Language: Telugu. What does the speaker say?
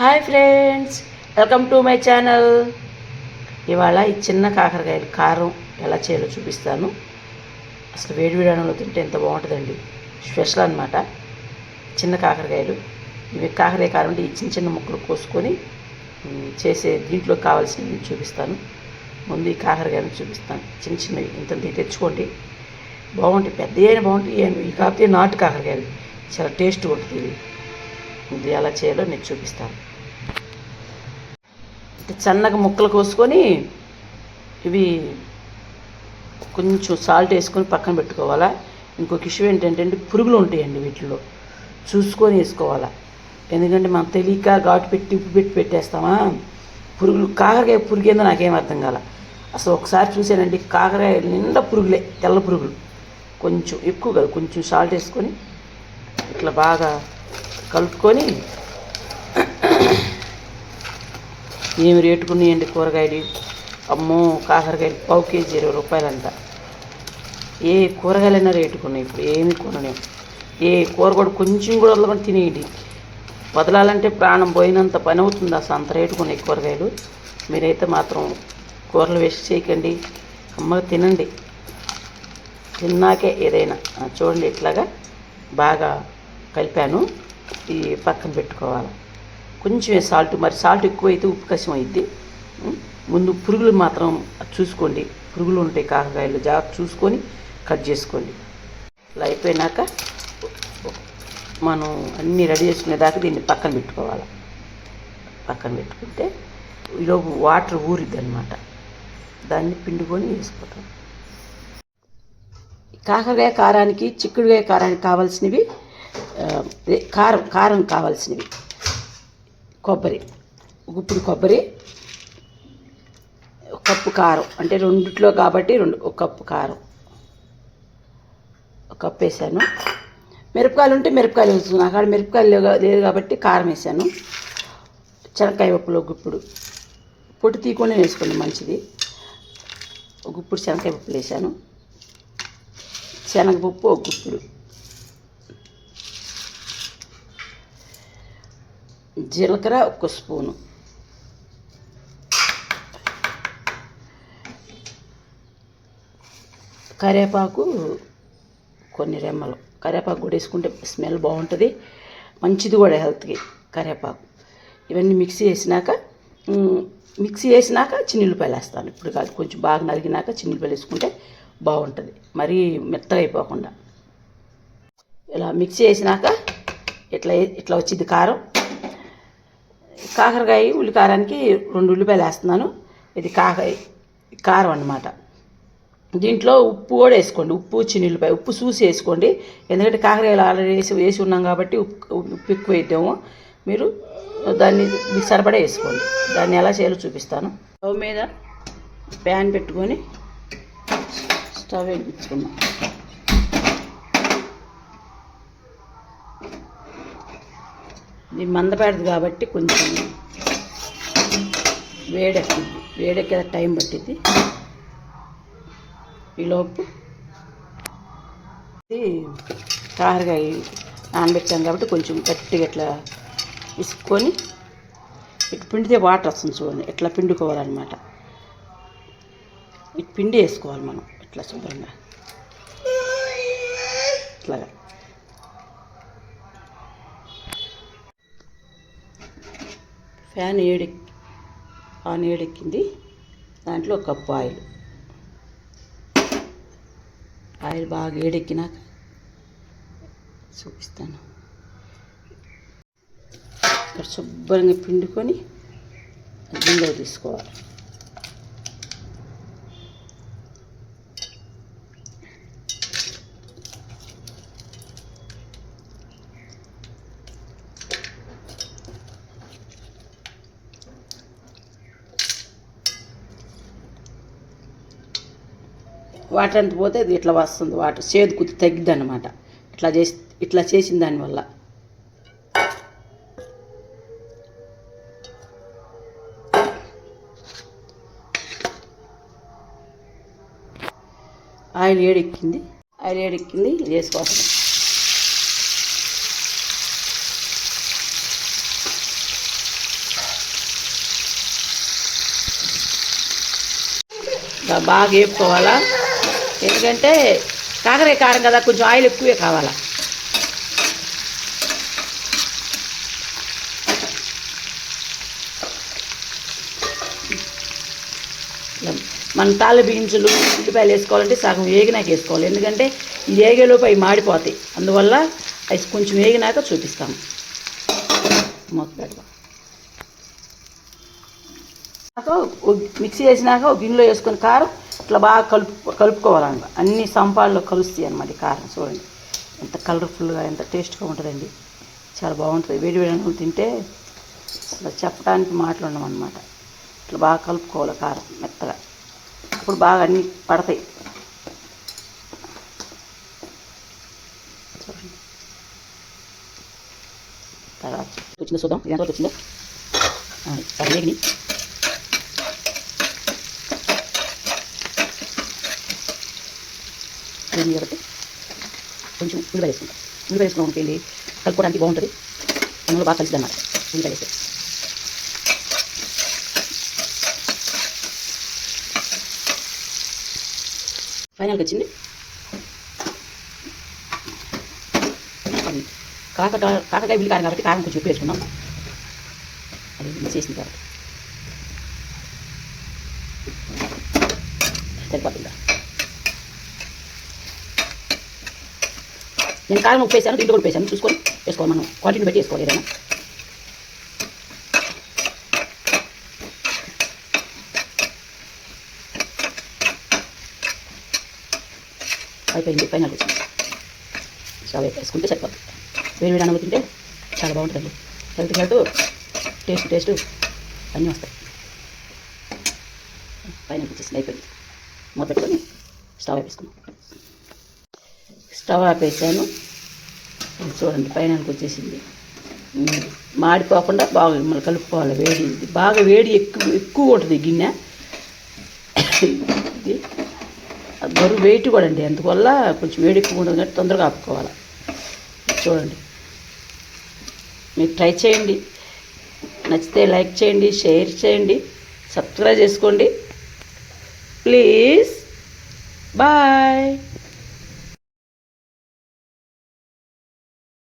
Hi friends welcome to my channel. ఇవాళ ఈ చిన్న కాకరకాయలు కారం ఎలా చేయాలో చూపిస్తాను. అసలు వేడి వేడి అన్నంలో తింటే ఎంత బాగుంటుందండి. స్పెషల్ అనమాట చిన్న కాకరకాయలు. ఇవి కాకరకాయ కారం అంటే ఈ చిన్న చిన్న ముక్కలు కోసుకొని చేసే దీంట్లో కావాల్సినవి చూపిస్తాను. ముందు ఈ కాకరకాయలను చూపిస్తాను. చిన్న చిన్నవి. ఇంత తెచ్చుకోండి. బాగుంటాయి. పెద్ద అయినా బాగుంటాయి. ఇవి కాకపోతే నాటు కాకరకాయలు. చాలా టేస్ట్ ఉంటుంది. ఇది ఎలా చేయాలో నేను చూపిస్తాను. ఇట్లా సన్నగా ముక్కలు కోసుకొని ఇవి కొంచెం సాల్ట్ వేసుకొని పక్కన పెట్టుకోవాలా. ఇంకొక ఇష్యూ ఏంటంటే పురుగులు ఉంటాయండి వీటిలో చూసుకొని వేసుకోవాలా. ఎందుకంటే మనం తెలియక ఘాటు పెట్టి ఉప్పు పెట్టి పెట్టేస్తామా. పురుగులు కాకరకాయ పురుగు ఏందో నాకేం అర్థం కాల. అసలు ఒకసారి చూసానండి కాకరకాయ నిండా పురుగులే తెల్ల పురుగులు. కొంచెం ఎక్కువ కాదు కొంచెం సాల్ట్ వేసుకొని ఇట్లా బాగా కలుపుకొని ఏమి రేటుకున్నాయండి కూరగాయలు? అమ్మో కాకరకాయలు పావు కేజీ ఇరవై రూపాయలంట. ఏ కూరగాయలైనా రేటుకున్నాయి ఇప్పుడు ఏమి కొనలేము ఏ కూర కూడా కొంచెం కూడా వదలకుండా తినేయండి. వదలాలంటే ప్రాణం పోయినంత పని అవుతుంది అసలు అంత రేటుకున్నాయి కూరగాయలు. మీరైతే మాత్రం కూరలు వేస్ట్ చేయకండి. అమ్మగా తినండి. తిన్నాకే ఏదైనా. చూడండి ఇట్లాగా బాగా కలిపాను. ఈ పక్కన పెట్టుకోవాలి. కొంచెం సాల్ట్ మరి సాల్ట్ ఎక్కువైతే ఉప్పు కషం అయింది ముందు పురుగులు మాత్రం చూసుకోండి. పురుగులు ఉంటాయి కాకరకాయలు జాగ్రత్త చూసుకొని కట్ చేసుకోండి. ఇలా అయిపోయినాక మనం అన్నీ రెడీ చేసుకునేదాకా దీన్ని పక్కన పెట్టుకోవాలి. పక్కన పెట్టుకుంటే ఈలోపు వాటర్ ఊరిద్ది అనమాట దాన్ని పిండుకొని వేసుకుంటాం. కాకరకాయ కారానికి చిక్కుడుకాయ కారానికి కావాల్సినవి కారం కారం కావాల్సినవి. కొబ్బరి గుప్పుడు కొబ్బరి కప్పు కారం అంటే రెండిట్లో కాబట్టి రెండు ఒక కప్పు కారం. ఒక కప్పు వేసాను. మిరపకాయలు ఉంటే మిరపకాయలు వేసుకున్నాను అక్కడ మిరపకాయలు లేదు కాబట్టి కారం వేసాను. శనక్కాయ పప్పులో గుప్పుడు. పొట్టు తీయకుండా వేసుకోండి మంచిది. ఒక గుప్పుడు శనక్కాయ పప్పులు వేసాను. శనగపప్పు ఒక గుప్పుడు. జీలకర్ర ఒక స్పూను. కరివేపాకు కొన్ని రెమ్మలు. కరివేపాకు కూడా వేసుకుంటే స్మెల్ బాగుంటుంది. మంచిది కూడా హెల్త్కి కరివేపాకు ఇవన్నీ మిక్సీ వేసినాక మిక్సీ వేసినాక చిన్నులపాయలు వేస్తాను. ఇప్పుడు కాదు కొంచెం బాగా నలిగినాక చిన్నులపాయలు వేసుకుంటే బాగుంటుంది. మరీ మెత్తగా అయిపోకుండా. ఇలా మిక్సీ వేసినాక ఇట్లా ఇట్లా వచ్చింది కారం? కాకరకాయ ఉల్లి కారానికి రెండు ఉల్లిపాయలు వేస్తున్నాను. ఇది కాకర కారం అన్నమాట. దీంట్లో ఉప్పు కూడా వేసుకోండి. ఉప్పు చిన్నులపాయ ఉప్పు చూసి వేసుకోండి. ఎందుకంటే కాకరకాయలు ఆల్రెడీ వేసి వేసి ఉన్నాం కాబట్టి ఉప్పు ఉప్పు ఎక్కువ వేద్దాము మీరు దాన్ని మీకు సరిపడా వేసుకోండి. దాన్ని ఎలా చేయాలో చూపిస్తాను. స్టవ్ మీద ప్యాన్ పెట్టుకొని స్టవ్ వెలిగించుకున్నాం ఇది మందపేడది కాబట్టి కొంచెం వేడెక్కింది. వేడెక్కే టైం పట్టింది ఈలోపు ఇది కారకాయ నానబెట్టాం కాబట్టి కొంచెం గట్టిగా ఇట్లా ఇసుక్కొని ఇటు పిండితే వాటర్ వస్తుంది చూడండి. ఇట్లా పిండుకోవాలన్నమాట. ఇటు పిండి వేసుకోవాలి మనం ఇట్లా శుభ్రంగా. ఇట్లాగా. ఫ్యాన్ ఏడెక్కి ఆన్ ఏడెక్కింది. దాంట్లో ఒక కప్పు ఆయిల్. ఆయిల్ బాగా ఏడెక్కినాక చూపిస్తాను. ఇక్కడ శుభ్రంగా పిండుకొని గిన్నెలో తీసుకోవాలి. వాటర్ అంత పోతే ఇది ఇట్లా వస్తుంది వాటర్ చేదు కుది తగ్గిద్ది అనమాట ఇట్లా చేసి ఇట్లా చేసిన దానివల్ల ఆయిల్ ఏడెక్కింది ఆయిల్ ఏడెక్కింది వేసుకోవాలి బాగా వేపుకోవాలా? ఎందుకంటే కాకరే కారం కదా కొంచెం ఆయిల్ ఎక్కువే కావాలా. మన తాళ్ళ బిగించులు ఉల్లిపాయలు వేసుకోవాలంటే సగం వేగినాక వేసుకోవాలి. ఎందుకంటే ఇది వేగేలోపు అవి మాడిపోతాయి. అందువల్ల అవి కొంచెం వేగినాక చూపిస్తాము. మూత పెడదాం. నాకు మిక్సీ వేసినాక ఒక గిన్నెలో వేసుకొని కారం ఇట్లా బాగా కలుపు కలుపుకోవాలన్నమాట అన్ని సంపాల్లో కలుస్తాయి అన్నమాట కారం చూడండి. ఎంత కలర్ఫుల్గా ఎంత టేస్ట్గా ఉంటుందండి. చాలా బాగుంటుంది. వేడి వేడి అన్నం తింటే అసలు చెప్పడానికి మాటలు ఉండమన్నమాట ఇట్లా బాగా కలుపుకోవాలి కారం మెత్తగా. అప్పుడు బాగా అన్నీ పడతాయి. చూడండి. తర్వాత వచ్చిందో చూద్దాం. ఎంత వచ్చిందో సరే వేగిని కాబట్టి కొంచెం ఉల్లిపాయ వేసుకుంటాం. ఉల్లిపాయ వేసుకున్నాం వెళ్ళి కలుపుకోవడానికి బాగుంటుంది. అందులో బాగా కలిసింది అన్నమాట. ఉల్లిపాయ వేస్తే. ఫైనల్కి వచ్చింది. అది కాకకాయ ఉల్లి కారం కాబట్టి కారం కొంచెం ఉప్పు వేసుకున్నాం. అది మిక్స్ చేసింది కాబట్టి సరిపోతుందా? నేను కారం ఉప్పేసాను దీంట్లో కూడా ఉప్పు వేసాను. చూసుకొని వేసుకోవాలి మనం. క్వాంటిటీ బట్టి వేసుకోవాలి ఏదైనా. అయిపోయింది పైన వచ్చింది స్టవ్ వేసుకుంటే సరిపోతుంది. వేడి వేడి అన్నం తింటే చాలా బాగుంటుంది హెల్త్ హెల్త్ టేస్ట్ టేస్ట్ అన్నీ వస్తాయి. పైన వచ్చేసింది అయిపోయింది. మూత పెట్టుకొని స్టవ్ వేసుకున్నాం స్టవ్ ఆపేసాను. చూడండి పైన వచ్చేసింది. మాడిపోకుండా బాగా మిమ్మల్ని కలుపుకోవాలి వేడి బాగా వేడి ఎక్కువ ఎక్కువ ఉంటుంది గిన్నె. ఇది. బరువు వెయిట్ కూడా అండి. అందువల్ల కొంచెం వేడి ఎక్కువ ఉంటుంది కాబట్టి తొందరగా ఆపుకోవాలి. చూడండి. మీరు ట్రై చేయండి. నచ్చితే లైక్ చేయండి షేర్ చేయండి సబ్స్క్రైబ్ చేసుకోండి. ప్లీజ్. బాయ్.